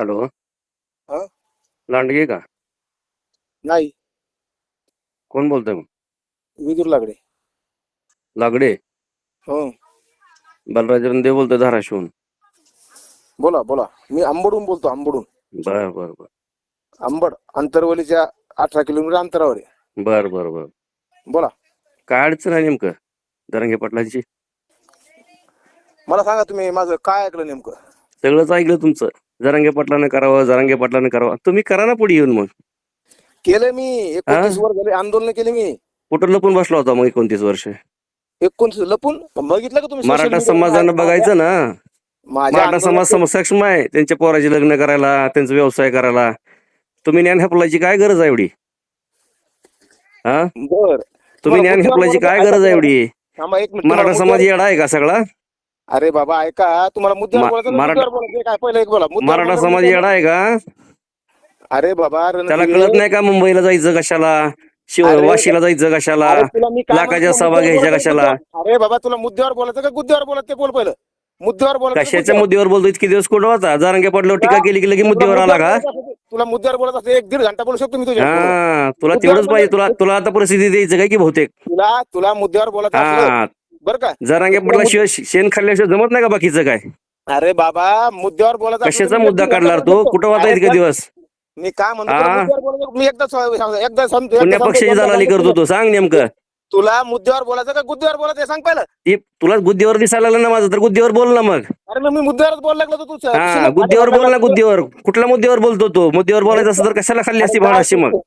Hello हा? लांडगे का? नाही. कोण बोलतोय मग? विदूर लागडे. लागडे? हो. बलराज देव बोलतोय धाराशिवून बोला बोला. मी आंबडून बोलतो आंबडून. बर बर बर. आंबड अंतरवलीच्या अठरा किलोमीटर अंतरावर आहे. बर बर बर. बोला. काय अडचण आहे नेमकं? दरंगे पाटलांची? मला सांगा तुम्ही माझं काय ऐकलं नेमकं? सगळंच ऐकलं तुमचं. जरांगे पाटलानं करावं जरांगे पाटलानं करावं. तुम्ही करा ना पुढे येऊन मग. केलं मी एकोणतीस वर्ष झाले आंदोलन केले मी. कुठं लपून बसला होता मग एकोणतीस वर्ष? एकोणतीस लपून? बघितलं का तुम्ही मराठा वर? समाजानं बघायचं ना. मराठा समाज सक्षम आहे त्यांच्या पोराचे लग्न करायला त्यांचा व्यवसाय करायला. तुम्ही ज्ञान हेपलायची काय गरज आहे एवढी? हा? बर. तुम्ही ज्ञान हेपलायची काय गरज आहे एवढी? मराठा समाज येडा आहे का सगळा? अरे बाबा ऐका तुम्हाला मुद्द्यावर मा- बोलायचं मराठा- मुद्द्यावर बोलायचं काय पहिलं एक बोला. मुद्द्यावर मराठा बोलायचं, समाज मुद्द्यावर- येडा आहे का? अरे बाबा त्याला कळत नाही का मुंबईला जायचं कशाला? शिव अरे- वाशीला जायचं कशाला? अरे तुला मी काय लाखाच्या म्हणतो, सभा मुद्द्यावर घ्यायच्या बोलायचं कशाला? मुद्द्यावर- अरे बाबा तुला मुद्द्यावर बोलायचं का? गुद्द्यावर बोलायचं ते बोल पहिलं. मुद्द्यावर बोलायचं का कशाच्या? मुद्द्यावर बोलतो इतके दिवस कुठं होता? जरांगे पडलो टीका केली की लगे तुला मुद्द्यावर आला का? बोलायचं तुला मुद्द्यावर बोलत असेल एक दीड घंटा बोलू शकतो मी तुझ्या हा तुला मुद्द्यावर तेवढंच पाहिजे. तुला बोलायचं. तुला आता परिस्थिती द्यायचं काय की बहुतेक? तुला तुला मुद्द्यावर बोलायचं असलं हा बरं का? जरांगे पडला शिवाय शेण खाल्ल्याशिवाय जमत नाही का बाकीचं काय? अरे बाबा मुद्द्यावर बोलायचं कशाचा मुद्दा काढला तू. कुठं अरे इतके दिवस? मी काय म्हणतो हा? तुला मुद्द्यावर बोलायचं? मी एकदा स- एकदा एकदा पक्षाची दलाली करतो तो सांग नेमकं. तुला मुद्द्यावर बोलायचं का गुद्द्यावर बोलायचं हे सांग पहिलं. ती तुला गुद्दीवर दिसायला लागलं ना माझं तर गुद्दीवर बोल ना मग. अरे मग मी मुद्द्यावरच बोलायला लागलो तर तू हा गुद्दीवर बोल ना गुद्दीवर. कुठल्या मुद्द्यावर बोलतो तो? मुद्द्यावर बोलायचं असं तर कशाला खाल्ली असती भाडाशी मग?